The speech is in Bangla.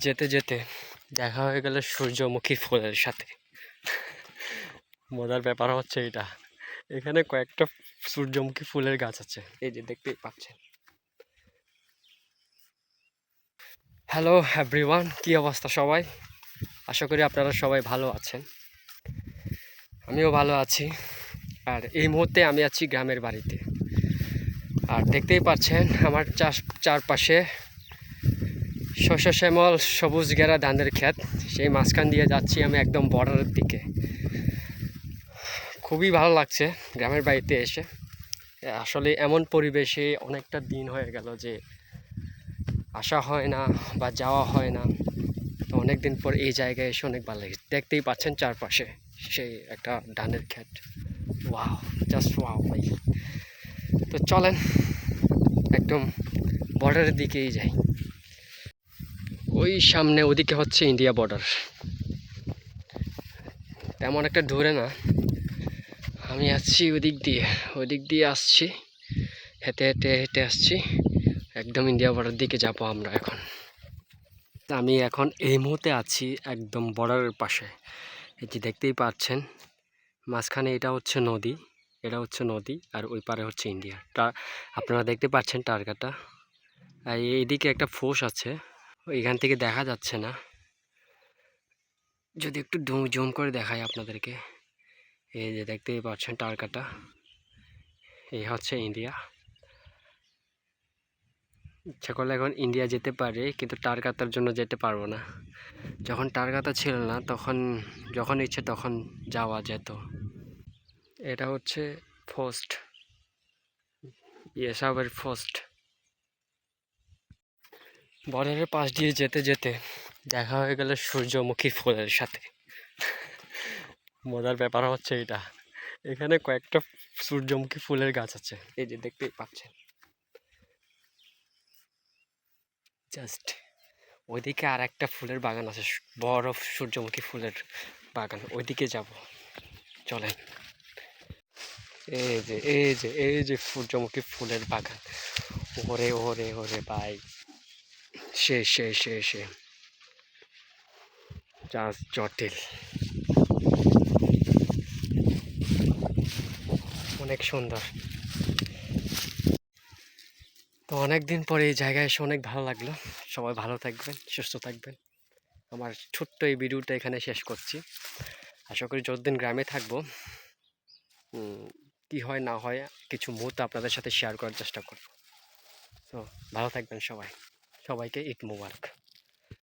যেতে যেতে দেখা হয়ে গেল সূর্যমুখী ফুলের সাথে। মজার ব্যাপার হচ্ছে এটা। এখানে কয়েকটা সূর্যমুখী ফুলের গাছ আছে। এই যে দেখতেই পাচ্ছেন। হ্যালো এভরিওয়ান কি অবস্থা সবাই? আশা করি আপনারা সবাই ভালো আছেন। আমিও ভালো আছি। আর এই মুহূর্তে আমি আছি গ্রামের বাড়িতে। আর দেখতেই পাচ্ছেন, আমার চাষ চারপাশে শস্য শ্যামল, সবুজ ঘেরা ধানের ক্ষেত। সেই মাঝখান দিয়ে যাচ্ছি আমি একদম বর্ডারের দিকে। খুবই ভালো লাগছে গ্রামের বাড়িতে এসে। আসলে এমন পরিবেশে অনেকটা দিন হয়ে গেল যে আসা হয় না বা যাওয়া হয় না। তো অনেক দিন পর এই জায়গায় এসে অনেক ভালো লাগে দেখতেই পাচ্ছেন চারপাশে সেই একটা ধানের ক্ষেত। ওয়াও জাস্ট ওয়াও ভাই। তো চলেন, একদম বর্ডারের দিকেই যাই। ওই সামনে ওদিকে হচ্ছে ইন্ডিয়া বর্ডার তেমন একটা ধরে না। আমি আসছি ওদিক দিয়ে। ওদিক দিয়ে আসছি। হেঁটে হেঁটে হেঁটে আসছি। একদম ইন্ডিয়া বর্ডার দিকে যাব আমরা এখন। আমি এখন এই মুহূর্তে আছি একদম বর্ডারের পাশে। যে দেখতেই পাচ্ছেন, মাঝখানে এটা হচ্ছে নদী, এটা হচ্ছে নদী আর ওই পারে হচ্ছে ইন্ডিয়া। আপনারা দেখতে পাচ্ছেন টার্গাটা আর এইদিকে একটা ফোর্স আছে। এখান থেকে দেখা যাচ্ছে না। যদি একটু জুম করে দেখাই আপনাদেরকে। এই যে দেখতেই পাচ্ছেন টার্কাটা। এই হচ্ছে ইন্ডিয়া। ইচ্ছা করলে এখন ইন্ডিয়া যেতে পারে, কিন্তু টার্গাতার জন্য যেতে পারব না। যখন টার্গাতা ছিল না, তখন, যখন ইচ্ছে তখন যাওয়া যেত। এটা হচ্ছে ফার্স্ট ইয়েসাবের ফার্স্ট বর্ডারের পাশ দিয়ে যেতে যেতে দেখা হয়ে গেল সূর্যমুখী ফুলের সাথে। মজার ব্যাপার হচ্ছে এটা। এখানে কয়েকটা সূর্যমুখী ফুলের গাছ আছে। এই যে দেখতেই পাচ্ছেন। জাস্ট ওইদিকে আর একটা ফুলের বাগান আছে, বড় সূর্যমুখী ফুলের বাগান। ওইদিকে যাব। চলেন। এই যে এই যে এই যে সূর্যমুখী ফুলের বাগান। ওরে ওরে ওরে ভাই। সে সে সে সে। জটিল। অনেক সুন্দর। তো অনেক দিন পরে এই জায়গায় এসে অনেক ভালো লাগল। সবাই ভালো থাকবেন, সুস্থ থাকবেন। আমার ছোট্ট এই ভিডিওটা এখানে শেষ করছি। আশা করি যতদিন গ্রামে থাকব কি হয় না হয়, কিছু মুহূর্ত আপনাদের সাথে শেয়ার করার চেষ্টা করব। তো ভালো থাকবেন সবাই। সবাইকে ঈদ মুবারক।